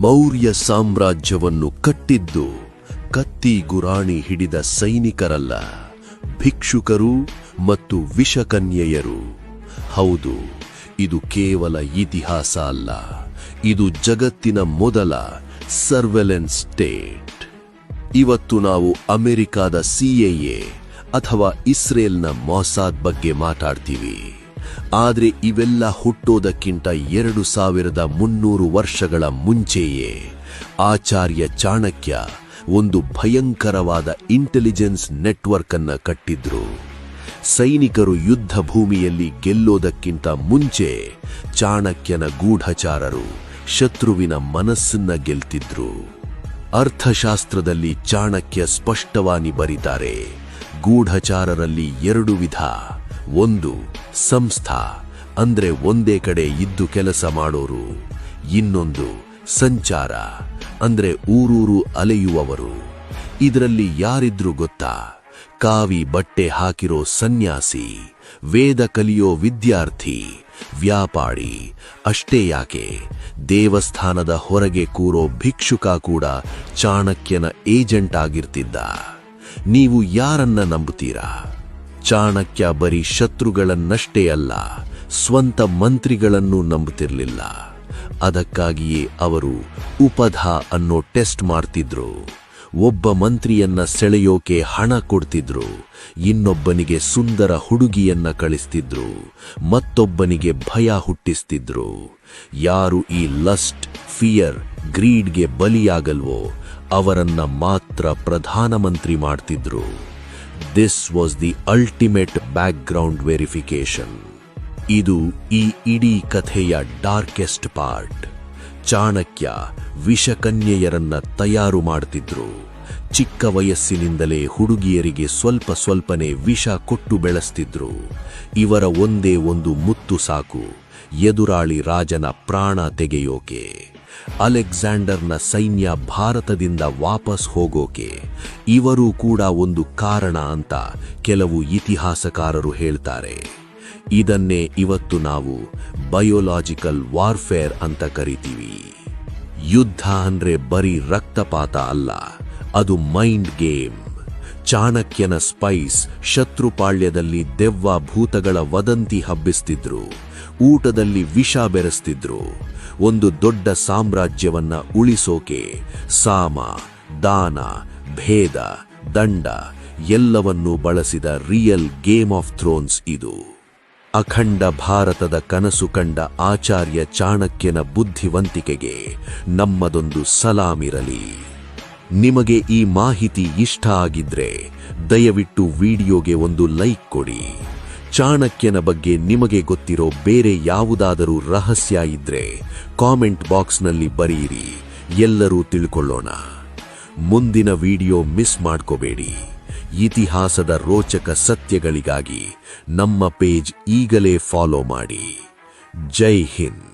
ಮೌರ್ಯ ಸಾಮ್ರಾಜ್ಯವನ್ನು ಕಟ್ಟಿದ್ದು ಕತ್ತಿ ಗುರಾಣಿ ಹಿಡಿದ ಸೈನಿಕರಲ್ಲ, ಭಿಕ್ಷುಕರು ಮತ್ತು ವಿಷಕನ್ಯೆಯರು. ಹೌದು, ಇದು ಕೇವಲ ಇತಿಹಾಸ ಅಲ್ಲ, ಇದು ಜಗತ್ತಿನ ಮೊದಲ ಸರ್ವೆಲೆನ್ಸ್ ಸ್ಟೇಟ್. ಇವತ್ತು ನಾವು ಅಮೆರಿಕಾದ ಸಿಎಎ ಅಥವಾ ಇಸ್ರೇಲ್ನ ಮೊಸಾದ್ ಬಗ್ಗೆ ಮಾತಾಡ್ತೀವಿ. ಆದ್ರೆ ಇವೆಲ್ಲ ಹುಟ್ಟೋದಕ್ಕಿಂತ ಎರಡು ಸಾವಿರದ ಮುನ್ನೂರು ವರ್ಷಗಳ ಮುಂಚೆಯೇ. ಆಚಾರ್ಯ ಚಾಣಕ್ಯ ಒಂದು ಭಯಂಕರವಾದ ಇಂಟೆಲಿಜೆನ್ಸ್ ನೆಟ್ವರ್ಕ್ ಅನ್ನ ಕಟ್ಟಿದ್ರು. ಸೈನಿಕರು ಯುದ್ಧ ಭೂಮಿಯಲ್ಲಿ ಗೆಲ್ಲೋದಕ್ಕಿಂತ ಮುಂಚೆ ಚಾಣಕ್ಯನ ಗೂಢಚಾರರು ಶತ್ರುವಿನ ಮನಸ್ಸನ್ನ ಗೆಲ್ತಿದ್ರು. ಅರ್ಥಶಾಸ್ತ್ರದಲ್ಲಿ ಚಾಣಕ್ಯ ಸ್ಪಷ್ಟವಾಗಿ ಬರೀತಾರೆ, ಗೂಢಚಾರರಲ್ಲಿ ಎರಡು ವಿಧ. ಒಂದು ಸಂಸ್ಥಾ, ಅಂದ್ರೆ ಒಂದೇ ಕಡೆ ಇದ್ದು ಕೆಲಸ ಮಾಡೋರು. ಇನ್ನೊಂದು ಸಂಚಾರ, ಅಂದ್ರೆ ಊರೂರು ಅಲೆಯುವವರು. ಇದರಲ್ಲಿ ಯಾರಿದ್ರು ಗೊತ್ತಾ? ಕಾವಿ ಬಟ್ಟೆ ಹಾಕಿರೋ ಸನ್ಯಾಸಿ, ವೇದ ಕಲಿಯೋ ವಿದ್ಯಾರ್ಥಿ, ವ್ಯಾಪಾರಿ, ಅಷ್ಟೇ ಯಾಕೆ? ದೇವಸ್ಥಾನದ ಹೊರಗೆ ಕೂರೋ ಭಿಕ್ಷುಕ ಕೂಡ ಚಾಣಕ್ಯನ ಏಜೆಂಟ್ ಆಗಿರ್ತಿದ್ದ. ನೀವು ಯಾರನ್ನ ನಂಬುತ್ತೀರಾ? ಚಾಣಕ್ಯ ಬರೀ ಶತ್ರುಗಳನ್ನಷ್ಟೇ ಅಲ್ಲ, ಸ್ವಂತ ಮಂತ್ರಿಗಳನ್ನು ನಂಬುತ್ತಿರಲಿಲ್ಲ. ಅದಕ್ಕಾಗಿಯೇ ಅವರು ಉಪಧ ಅನ್ನೋ ಟೆಸ್ಟ್ ಮಾಡ್ತಿದ್ರು. ಒಬ್ಬ ಮಂತ್ರಿಯನ್ನ ಸೆಳೆಯೋಕೆ ಹಣ ಕೊಡ್ತಿದ್ರು. ಇನ್ನೊಬ್ಬನಿಗೆ ಸುಂದರ ಹುಡುಗಿಯನ್ನ ಕಳಿಸ್ತಿದ್ರು. ಮತ್ತೊಬ್ಬನಿಗೆ ಭಯ ಹುಟ್ಟಿಸ್ತಿದ್ರು. ಯಾರು ಈ ಲಸ್ಟ್ ಫಿಯರ್ ಗ್ರೀಡ್ಗೆ ಬಲಿಯಾಗಲ್ವೋ ಅವರನ್ನ ಮಾತ್ರ ಪ್ರಧಾನಮಂತ್ರಿ ಮಾಡ್ತಿದ್ರು. This was the ultimate background verification ಇದು ಈ ಇಡೀ ಕಥೆಯ ಡಾರ್ಕೆಸ್ಟ್ ಪಾರ್ಟ್ ಚಾಣಕ್ಯ ವಿಷಕನ್ಯೆಯರನ್ನ ತಯಾರು ಮಾಡ್ತಿದ್ರು. ಚಿಕ್ಕ ವಯಸ್ಸಿನಿಂದಲೇ ಹುಡುಗಿಯರಿಗೆ ಸ್ವಲ್ಪ ಸ್ವಲ್ಪನೇ ವಿಷ ಕೊಟ್ಟು ಬೆಳೆಸ್ತಿದ್ರು. ಇವರ ಒಂದೇ ಒಂದು ಮುತ್ತು ಸಾಕು. ಎದುರಾಳಿ ರಾಜನ ಪ್ರಾಣ ತೆಗೆಯೋಕೆ. ಅಲೆಕ್ಸಾಂಡರ್ನ ಸೈನ್ಯ ಭಾರತದಿಂದ ವಾಪಸ್ ಹೋಗೋಕೆ. ಇವರು ಕೂಡ ಒಂದು ಕಾರಣ ಅಂತ ಕೆಲವು ಇತಿಹಾಸಕಾರರು ಹೇಳ್ತಾರೆ. ಇದನ್ನೇ ಇವತ್ತು ನಾವು ಬಯೋಲಾಜಿಕಲ್ ವಾರ್ಫೇರ್ ಅಂತ ಕರಿತೀವಿ. ಯುದ್ಧ ಅಂದ್ರೆ ಬರೀ ರಕ್ತಪಾತ ಅಲ್ಲ, ಅದು ಮೈಂಡ್ ಗೇಮ್. ಚಾಣಕ್ಯನ ಸ್ಪೈಸ್ ಶತ್ರುಪಾಳ್ಯದಲ್ಲಿ ದೆವ್ವ ಭೂತಗಳ ವದಂತಿ ಹಬ್ಬಿಸ್ತಿದ್ರು. ಊಟದಲ್ಲಿ ವಿಷ ಬೆರೆಸ್ತಿದ್ರು. ಒಂದು ದೊಡ್ಡ ಸಾಮ್ರಾಜ್ಯವನ್ನ ಉಳಿಸೋಕೆ ಸಾಮ, ದಾನ, ಭೇದ, ದಂಡ ಎಲ್ಲವನ್ನೂ ಬಳಸಿದ ರಿಯಲ್ ಗೇಮ್ ಆಫ್ ಥ್ರೋನ್ಸ್ ಇದು. ಅಖಂಡ ಭಾರತದ ಕನಸು ಕಂಡ ಆಚಾರ್ಯ ಚಾಣಕ್ಯನ ಬುದ್ಧಿವಂತಿಕೆಗೆ ನಮ್ಮದೊಂದು ಸಲಾಮಿರಲಿ. ನಿಮಗೆ ಈ ಮಾಹಿತಿ ಇಷ್ಟ ಆಗಿದ್ರೆ ದಯವಿಟ್ಟು ವಿಡಿಯೋಗೆ ಒಂದು ಲೈಕ್ ಕೊಡಿ. ಚಾಣಕ್ಯನ ಬಗ್ಗೆ ನಿಮಗೆ ಗೊತ್ತಿರೋ ಬೇರೆ ಯಾವುದಾದರೂ ರಹಸ್ಯ ಇದ್ರೆ ಕಾಮೆಂಟ್ ಬಾಕ್ಸ್ನಲ್ಲಿ ಬರೆಯಿರಿ. ಎಲ್ಲರೂ ತಿಳ್ಕೊಳ್ಳೋಣ. ಮುಂದಿನ ವಿಡಿಯೋ ಮಿಸ್ ಮಾಡ್ಕೋಬೇಡಿ. ಇತಿಹಾಸದ ರೋಚಕ ಸತ್ಯಗಳಿಗಾಗಿ ನಮ್ಮ ಪೇಜ್ ಈಗಲೇ ಫಾಲೋ ಮಾಡಿ. ಜೈ ಹಿಂದ್.